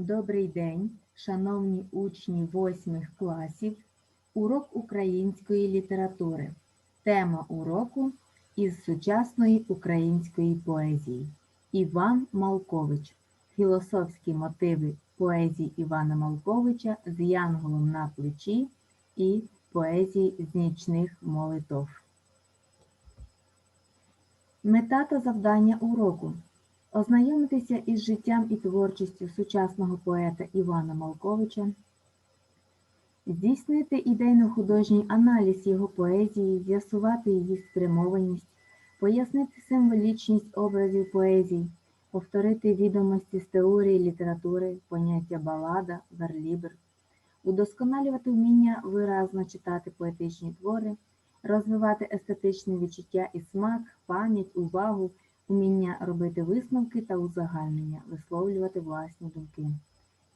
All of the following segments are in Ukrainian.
Добрий день, шановні учні восьмих класів. Урок української літератури. Тема уроку із сучасної української поезії. Іван Малкович. Філософські мотиви поезії Івана Малковича з янголом на плечі і поезії з нічних молитов. Мета та завдання уроку ознайомитися із життям і творчістю сучасного поета Івана Малковича, здійснити ідейно-художній аналіз його поезії, з'ясувати її спрямованість, пояснити символічність образів поезії, повторити відомості з теорії літератури, поняття балада, верлібр, удосконалювати вміння виразно читати поетичні твори, розвивати естетичне відчуття і смак, пам'ять, увагу, уміння робити висновки та узагальнення, висловлювати власні думки,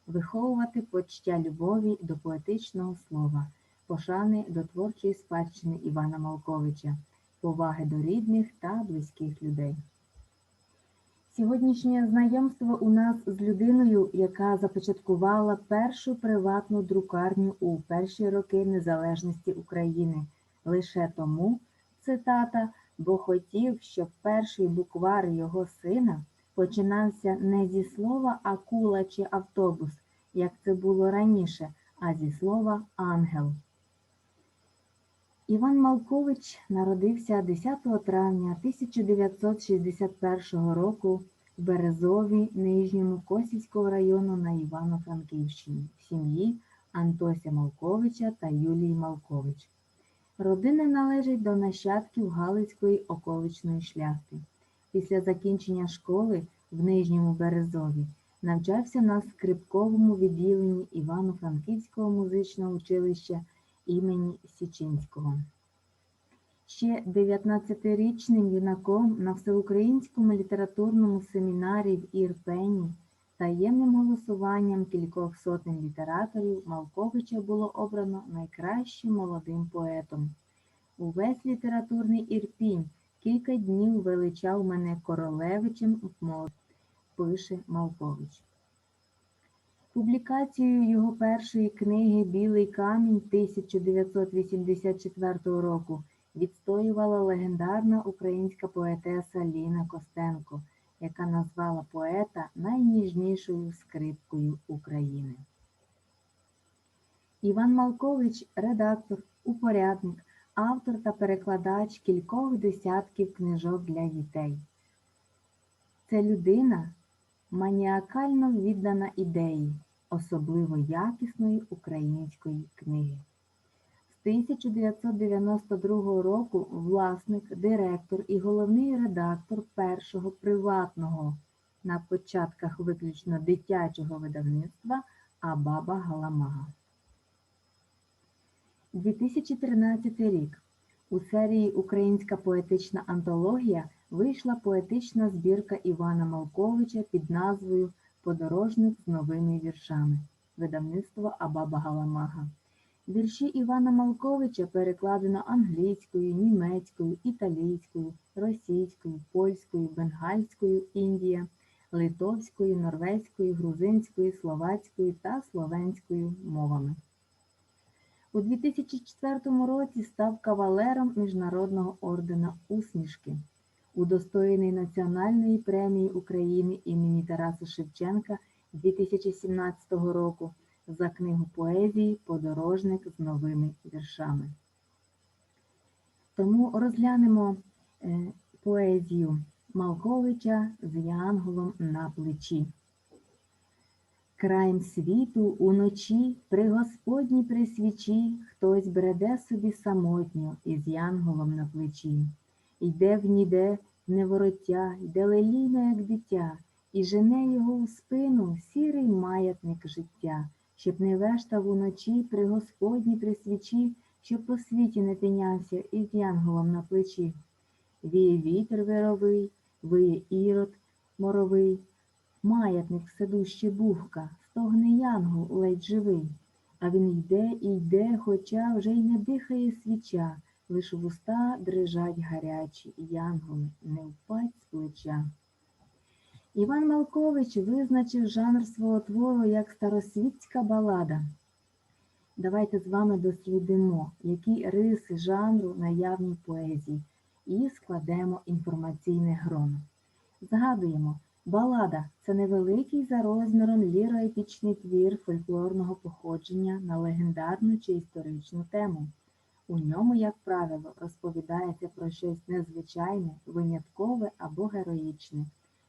виховувати почуття любові до поетичного слова, пошани до творчої спадщини Івана Малковича, поваги до рідних та близьких людей. Сьогоднішнє знайомство у нас з людиною, яка започаткувала першу приватну друкарню у перші роки незалежності України, лише тому, цитата, бо хотів, щоб перший буквар його сина починався не зі слова акула чи автобус, як це було раніше, а зі слова ангел. Іван Малкович народився 10 травня 1961 року в Березові Нижньому Косівського району на Івано-Франківщині в сім'ї Антося Малковича та Юлії Малкович. Родина належить до нащадків Галицької околичної шляхти. Після закінчення школи в Нижньому Березові навчався на скрипковому відділенні Івано-Франківського музичного училища імені Січинського. Ще 19-річним юнаком на всеукраїнському літературному семінарі в Ірпені таємним голосуванням кількох сотень літераторів Малковича було обрано найкращим молодим поетом. Увесь літературний Ірпінь кілька днів величав мене королевичем мов, пише Малкович. Публікацією його першої книги Білий камінь 1984 року відстоювала легендарна українська поетеса Ліна Костенко, яка назвала поета найніжнішою скрипкою України. Іван Малкович редактор, упорядник, автор та перекладач кількох десятків книжок для дітей. Це людина маніакально віддана ідеї особливо якісної української книги. З 1992 року власник, директор і головний редактор першого приватного на початках виключно дитячого видавництва Абаба Галамага. 2013 рік. У серії Українська поетична антологія вийшла поетична збірка Івана Малковича під назвою Подорожник з новими віршами видавництво Абаба Галамага. Вірші Івана Малковича перекладено англійською, німецькою, італійською, російською, польською, бенгальською, Індія, литовською, норвезькою, грузинською, словацькою та словенською мовами. У 2004 році став кавалером Міжнародного ордена усмішки, удостоєний Національної премії України імені Тараса Шевченка 2017 року за книгу поезії Подорожник з новими віршами. Тому розглянемо е, поезію Малковича з Янголом на плечі. Краєм світу уночі при Господній при свічі хтось бреде собі самотньо із янголом на плечі. Йде в ніде невороття, йде лелійно, як дитя, і жене його у спину сірий маятник життя, щоб не вештав уночі при Господній при свічі, щоб по світі не тинявся із янголом на плечі. Віє вітер вировий, виє ірод моровий, маятник все бувка, стогне янгол ледь живий. А він йде і йде, хоча вже й не дихає свіча, лиш вуста дрижать гарячі, і янголи не впать з плеча. Іван Малкович визначив жанр свого твору як старосвітська балада. Давайте з вами дослідимо, які риси жанру наявні поезії, і складемо інформаційне гроно. Згадуємо, балада це невеликий за розміром ліроепічний твір фольклорного походження на легендарну чи історичну тему. У ньому, як правило, розповідається про щось незвичайне, виняткове або героїчне.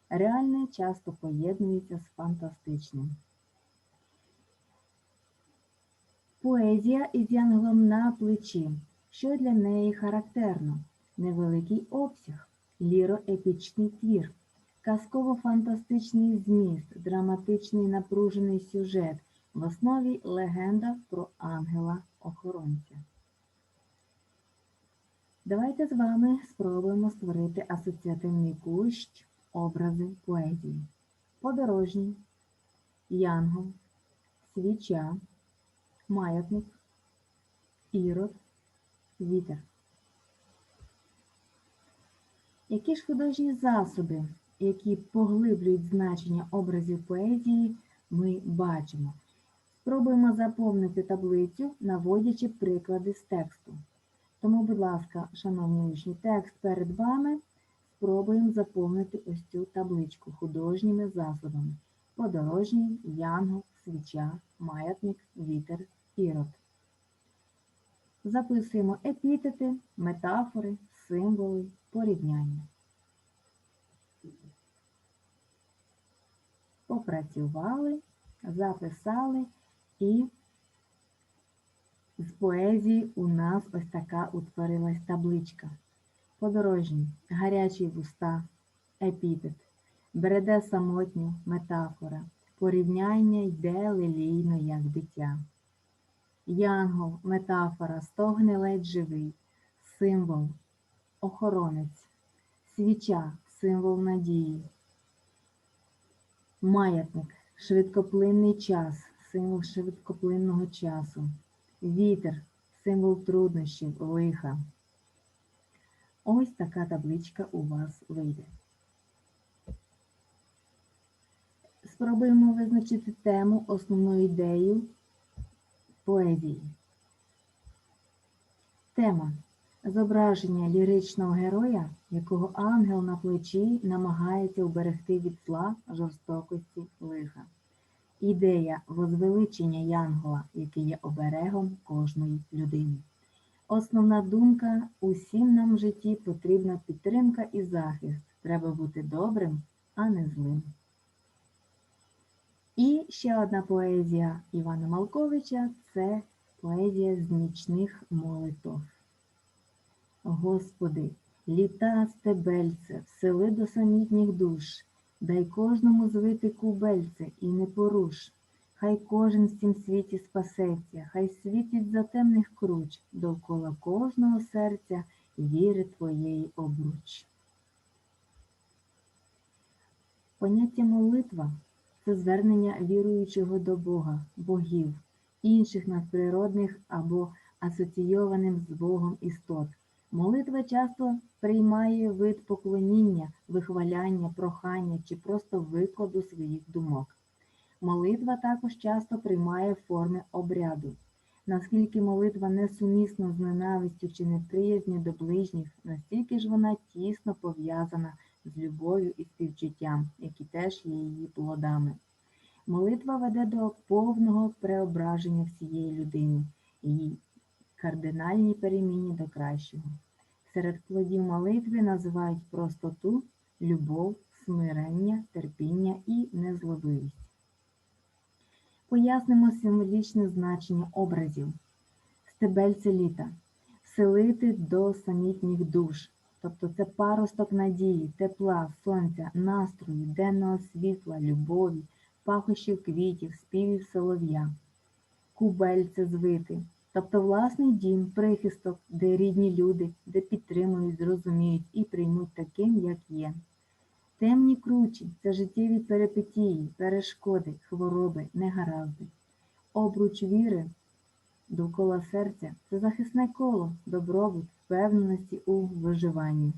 Реальне часто поєднується з фантастичним. Поезія із янголом на плечі. Що для неї характерно? Невеликий обсяг, ліроепічний твір, казково-фантастичний зміст, драматичний напружений сюжет, в основі легенда про ангела-охоронця. Давайте з вами спробуємо створити асоціативний кущ образи поезії. Подорожній, янгол, свіча, маятник, ірод, вітер. Які ж художні засоби, які поглиблюють значення образів поезії, ми бачимо? Спробуємо заповнити таблицю, наводячи приклади з тексту. Тому, будь ласка, шановні учні, текст перед вами. Спробуємо заповнити ось цю табличку художніми засобами. Подорожній, янгол, свіча, маятник, вітер, ірод. Записуємо епітети, метафори, символи, порівняння. Попрацювали, записали і з поезії у нас ось така утворилась табличка. Подорожній, гарячі вуста, епітет, бреде самотньо, метафора, порівняння йде лелійно, як дитя. Янгол, метафора, стогне ледь живий, символ, охоронець, свіча, символ надії, маятник, швидкоплинний час, символ швидкоплинного часу, вітер, символ труднощів, лиха. Ось така табличка у вас вийде. Спробуємо визначити тему, основну ідею поезії. Тема зображення ліричного героя, якого ангел на плечі намагається уберегти від зла, жорстокості, лиха. Ідея возвеличення Янгола, який є оберегом кожної людини. Основна думка усім нам в житті потрібна підтримка і захист. Треба бути добрим, а не злим. І ще одна поезія Івана Малковича це поезія з нічних молитов. Господи, літа стебельце, всели до самітніх душ, дай кожному звити кубельце і не поруш. Хай кожен в цім світі спасеться, хай світить за темних круч, довкола кожного серця віри твоєї обруч. Поняття молитва це звернення віруючого до Бога, богів, інших надприродних або асоційованих з Богом істот. Молитва часто приймає вид поклоніння, вихваляння, прохання чи просто викладу своїх думок. Молитва також часто приймає форми обряду. Наскільки молитва несумісна з ненавистю чи неприязню до ближніх, настільки ж вона тісно пов'язана з любов'ю і співчуттям, які теж є її плодами. Молитва веде до повного преображення всієї людини, її кардинальній переміні до кращого. Серед плодів молитви називають простоту, любов, смирення, терпіння і незлобивість. Пояснимо символічне значення образів. Стебельце літа вселити до самітніх душ, тобто це паросток надії, тепла, сонця, настрою, денного світла, любові, пахощів квітів, співів солов'я, кубельце звити, тобто власний дім, прихисток, де рідні люди, де підтримують, зрозуміють і приймуть таким, як є. Темні кручі це життєві перипетії, перешкоди, хвороби, негаразди. Обруч віри довкола серця це захисне коло, добробут, впевненості у виживанні.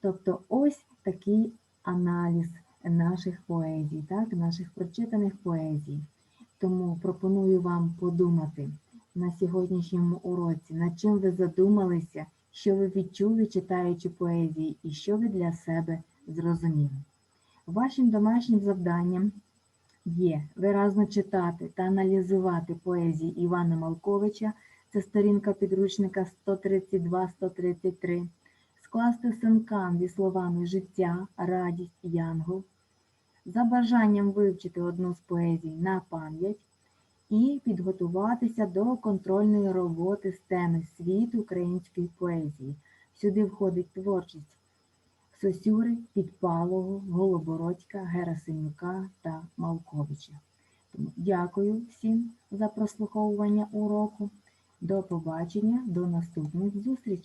Тобто ось такий аналіз наших поезій, так, наших прочитаних поезій. Тому пропоную вам подумати на сьогоднішньому уроці, над чим ви задумалися, що ви відчули, читаючи поезії, і що ви для себе зрозуміли. Вашим домашнім завданням є виразно читати та аналізувати поезії Івана Малковича, це сторінка підручника 132-133, скласти синкан зі словами життя, радість, янгол, за бажанням вивчити одну з поезій на пам'ять і підготуватися до контрольної роботи з теми світ української поезії. Сюди входить творчість Сосюри, Підпалого, Голобородька, Герасимюка та Малковича. Тому дякую всім за прослуховування уроку. До побачення, до наступних зустрічей!